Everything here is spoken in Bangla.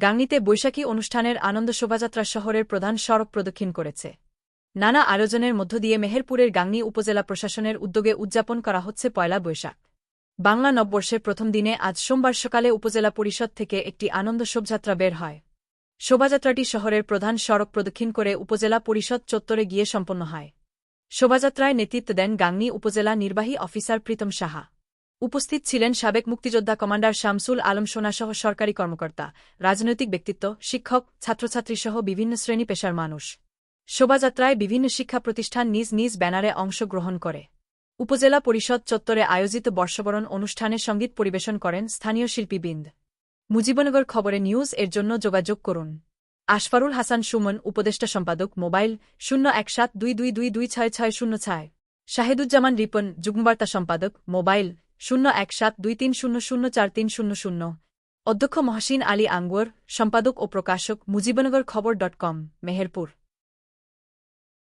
গাংনীতে বৈশাখী অনুষ্ঠানের আনন্দ শোভাযাত্রা শহরের প্রধান সড়ক প্রদক্ষিণ করেছে। নানা আয়োজনের মধ্য দিয়ে মেহেরপুরের গাংনী উপজেলা প্রশাসনের উদ্যোগে উদযাপন করা হচ্ছে পয়লা বৈশাখ। বাংলা নববর্ষের প্রথম দিনে আজ সোমবার সকালে উপজেলা পরিষদ থেকে একটি আনন্দ শোভাযাত্রা বের হয়। শোভাযাত্রাটি শহরের প্রধান সড়ক প্রদক্ষিণ করে উপজেলা পরিষদ চত্বরে গিয়ে সম্পন্ন হয়। শোভাযাত্রায় নেতৃত্ব দেন গাংনী উপজেলা নির্বাহী অফিসার প্রীতম সাহা। উপস্থিত ছিলেন সাবেক মুক্তিযোদ্ধা কমান্ডার শামসুল আলম সোনাসহ সরকারি কর্মকর্তা, রাজনৈতিক ব্যক্তিত্ব, শিক্ষক, ছাত্রছাত্রীসহ বিভিন্ন শ্রেণি পেশার মানুষ। শোভাযাত্রায় বিভিন্ন শিক্ষা প্রতিষ্ঠান নিজ নিজ ব্যানারে অংশগ্রহণ করে। উপজেলা পরিষদ চত্বরে আয়োজিত বর্ষবরণ অনুষ্ঠানে সংগীত পরিবেশন করেন স্থানীয় শিল্পীবৃন্দ। মুজিবনগর খবরে নিউজ এর জন্য যোগাযোগ করুন। আশফারুল হাসান সুমন, উপদেষ্টা সম্পাদক, মোবাইল শূন্য এক সাত দুই দুই দুই দুই ছয় ছয় শূন্য ছয়। শাহেদুজ্জামান রিপন, যুগ্মবার্তা সম্পাদক, মোবাইল শূন্য এক সাত দুই তিন শূন্য শূন্য চার তিন শূন্য শূন্য। অধ্যক্ষ মহসিন আলী আঙ্গুয়ার সম্পাদক ও প্রকাশক মুজিবনগর খবর ডট কম, মেহেরপুর।